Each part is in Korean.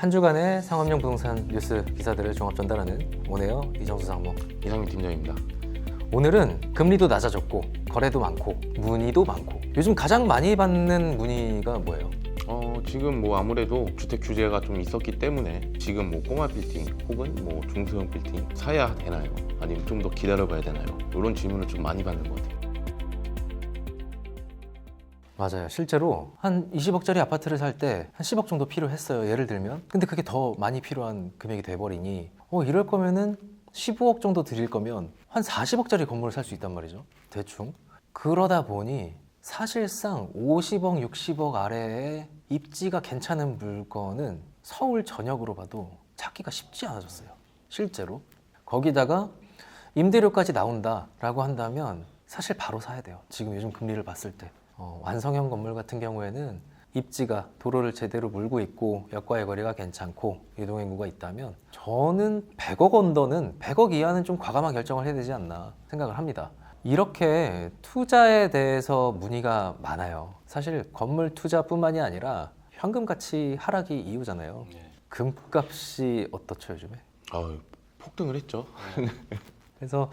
한 주간의 상업용 부동산 뉴스 기사들을 종합 전달하는 오네어 이정수 상무. 이상민 팀장입니다. 오늘은 금리도 낮아졌고 거래도 많고 문의도 많고 요즘 가장 많이 받는 문의가 뭐예요? 어, 지금 뭐 아무래도 주택 규제가 좀 있었기 때문에 지금 뭐 꼬마 빌딩 혹은 뭐 중소형 빌딩 사야 되나요? 아니면 좀 더 기다려봐야 되나요? 이런 질문을 좀 많이 받는 것 같아요. 맞아요. 실제로 한 20억짜리 아파트를 살 때 한 10억 정도 필요했어요. 예를 들면. 근데 그게 더 많이 필요한 금액이 돼버리니 어 이럴 거면은 15억 정도 드릴 거면 한 40억짜리 건물을 살 수 있단 말이죠. 대충. 그러다 보니 사실상 50억, 60억 아래에 입지가 괜찮은 물건은 서울 전역으로 봐도 찾기가 쉽지 않아졌어요. 실제로. 거기다가 임대료까지 나온다라고 한다면 사실 바로 사야 돼요. 지금 요즘 금리를 봤을 때. 어, 완성형 건물 같은 경우에는 입지가 도로를 제대로 물고 있고 역과의 거리가 괜찮고 이동인구가 있다면 저는 100억 언더는 100억 이하는 좀 과감한 결정을 해야 되지 않나 생각을 합니다. 이렇게 투자에 대해서 문의가 많아요. 사실 건물 투자뿐만이 아니라 현금 가치 하락이 이유잖아요. 금값이 어떻죠 요즘에? 아, 폭등을 했죠. 그래서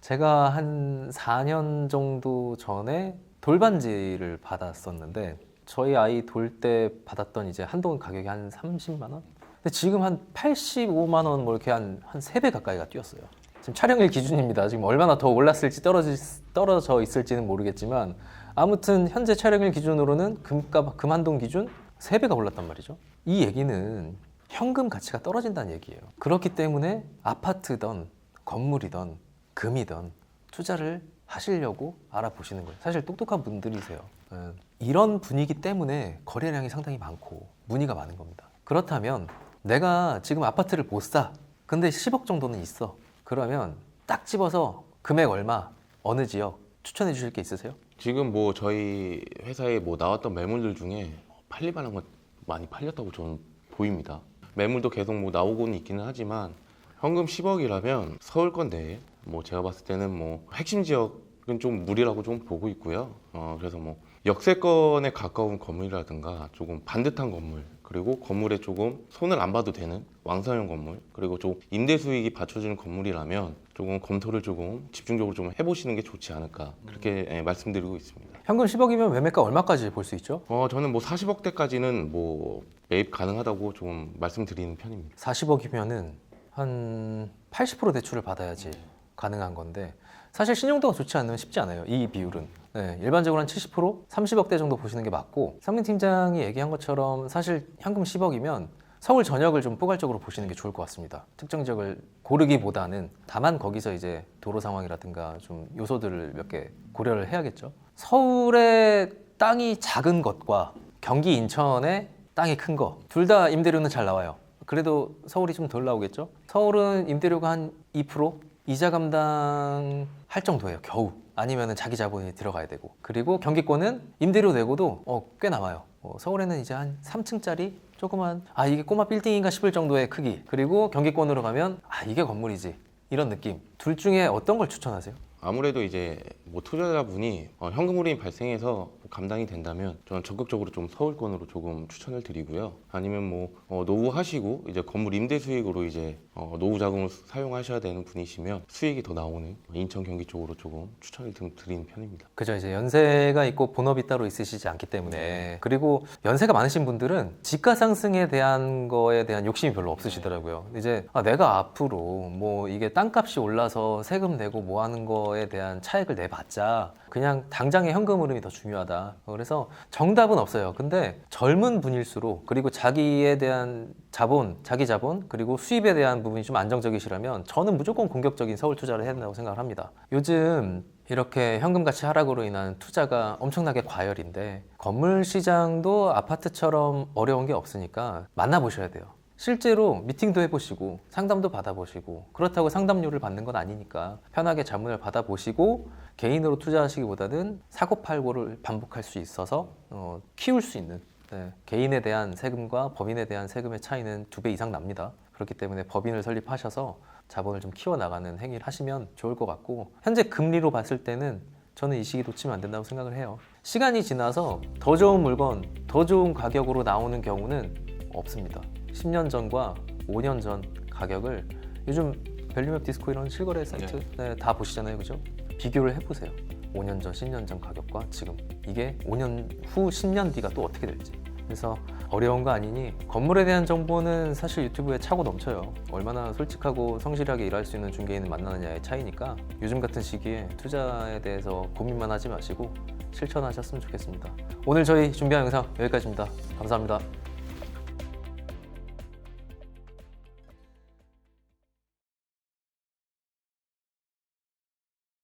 제가 한 4년 정도 전에 돌반지를 받았었는데 저희 아이 돌 때 받았던 이제 한동 가격이 한 30만 원? 근데 지금 한 85만 원 뭐 이렇게 한 한 세 배 가까이가 뛰었어요. 지금 촬영일 기준입니다. 지금 얼마나 더 올랐을지 떨어지, 떨어져 있을지는 모르겠지만 아무튼 현재 촬영일 기준으로는 금값 금한동 기준 세 배가 올랐단 말이죠. 이 얘기는 현금 가치가 떨어진다는 얘기예요. 그렇기 때문에 아파트든 건물이든 금이든 투자를 하시려고 알아보시는 거예요. 사실 똑똑한 분들이세요. 예. 이런 분위기 때문에 거래량이 상당히 많고 문의가 많은 겁니다. 그렇다면 내가 지금 아파트를 못 사. 근데 10억 정도는 있어. 그러면 딱 집어서 금액 얼마, 어느 지역 추천해 주실 게 있으세요? 지금 뭐 저희 회사에 뭐 나왔던 매물들 중에 팔릴만한 건 많이 팔렸다고 저는 보입니다. 매물도 계속 뭐 나오고는 있기는 하지만 현금 10억이라면 서울권 내에 뭐 제가 봤을 때는 뭐 핵심 지역은 좀 무리라고 좀 보고 있고요. 어 그래서 뭐 역세권에 가까운 건물이라든가 조금 반듯한 건물 그리고 건물에 조금 손을 안 봐도 되는 왕성형 건물 그리고 좀 임대 수익이 받쳐주는 건물이라면 조금 검토를 조금 집중적으로 좀 해보시는 게 좋지 않을까 그렇게 예, 말씀드리고 있습니다. 현금 10억이면 매매가 얼마까지 볼 수 있죠? 어 저는 뭐 40억대까지는 뭐 매입 가능하다고 좀 말씀드리는 편입니다. 40억이면은 한 80% 대출을 받아야지 가능한 건데 사실 신용도가 좋지 않으면 쉽지 않아요. 이 비율은. 네, 일반적으로 한 70%, 30억대 정도 보시는 게 맞고 상민 팀장이 얘기한 것처럼 사실 현금 10억이면 서울 전역을 좀 포괄적으로 보시는 게 좋을 것 같습니다. 특정 지역을 고르기보다는 다만 거기서 이제 도로 상황이라든가 좀 요소들을 몇 개 고려를 해야겠죠. 서울의 땅이 작은 것과 경기 인천의 땅이 큰 거 둘 다 임대료는 잘 나와요. 그래도 서울이 좀 덜 나오겠죠? 서울은 임대료가 한 2% 이자 감당 할 정도예요. 겨우. 아니면 자기 자본이 들어가야 되고. 그리고 경기권은 임대료 내고도 어, 꽤 남아요. 어, 서울에는 이제 한 3층짜리 조그만 아 이게 꼬마 빌딩인가 싶을 정도의 크기. 그리고 경기권으로 가면 아 이게 건물이지. 이런 느낌. 둘 중에 어떤 걸 추천하세요? 아무래도 이제 뭐 투자자분이 어, 현금 흐름이 발생해서 감당이 된다면 저는 적극적으로 좀 서울권으로 조금 추천을 드리고요. 아니면 뭐 어, 노후 하시고 이제 건물 임대 수익으로 이제 어, 노후 자금을 사용하셔야 되는 분이시면 수익이 더 나오는 인천 경기 쪽으로 조금 추천을 드- 드리는 편입니다. 그죠 이제 연세가 있고 본업이 따로 있으시지 않기 때문에 그리고 연세가 많으신 분들은 집가 상승에 대한 거에 대한 욕심이 별로 없으시더라고요. 이제 아, 내가 앞으로 뭐 이게 땅값이 올라서 세금 내고 뭐 하는 거에 대한 차액을 내봤자 그냥 당장의 현금 흐름이 더 중요하 다. 그래서 정답은 없어요. 근데 젊은 분일수록 그리고 자기에 대한 자본, 자기 자본 그리고 수입에 대한 부분이 좀 안정적이시라면 저는 무조건 공격적인 서울 투자를 해야 된다고 생각을 합니다. 요즘 이렇게 현금 가치 하락으로 인한 투자가 엄청나게 과열인데 건물 시장도 아파트처럼 어려운 게 없으니까 만나보셔야 돼요. 실제로 미팅도 해보시고 상담도 받아보시고 그렇다고 상담료를 받는 건 아니니까 편하게 자문을 받아보시고 개인으로 투자하시기보다는 사고팔고를 반복할 수 있어서 어, 키울 수 있는 네, 개인에 대한 세금과 법인에 대한 세금의 차이는 두 배 이상 납니다. 그렇기 때문에 법인을 설립하셔서 자본을 좀 키워나가는 행위를 하시면 좋을 것 같고 현재 금리로 봤을 때는 저는 이 시기 놓치면 안 된다고 생각을 해요. 시간이 지나서 더 좋은 물건, 더 좋은 가격으로 나오는 경우는 없습니다. 10년 전과 5년 전 가격을 요즘 밸류맵 디스코 이런 실거래 사이트 네, 다 보시잖아요, 그죠? 비교를 해보세요. 5년 전, 10년 전 가격과 지금 이게 5년 후 10년 뒤가 또 어떻게 될지. 그래서 어려운 거 아니니 건물에 대한 정보는 사실 유튜브에 차고 넘쳐요. 얼마나 솔직하고 성실하게 일할 수 있는 중개인을 만나느냐의 차이니까 요즘 같은 시기에 투자에 대해서 고민만 하지 마시고 실천하셨으면 좋겠습니다. 오늘 저희 준비한 영상 여기까지입니다. 감사합니다.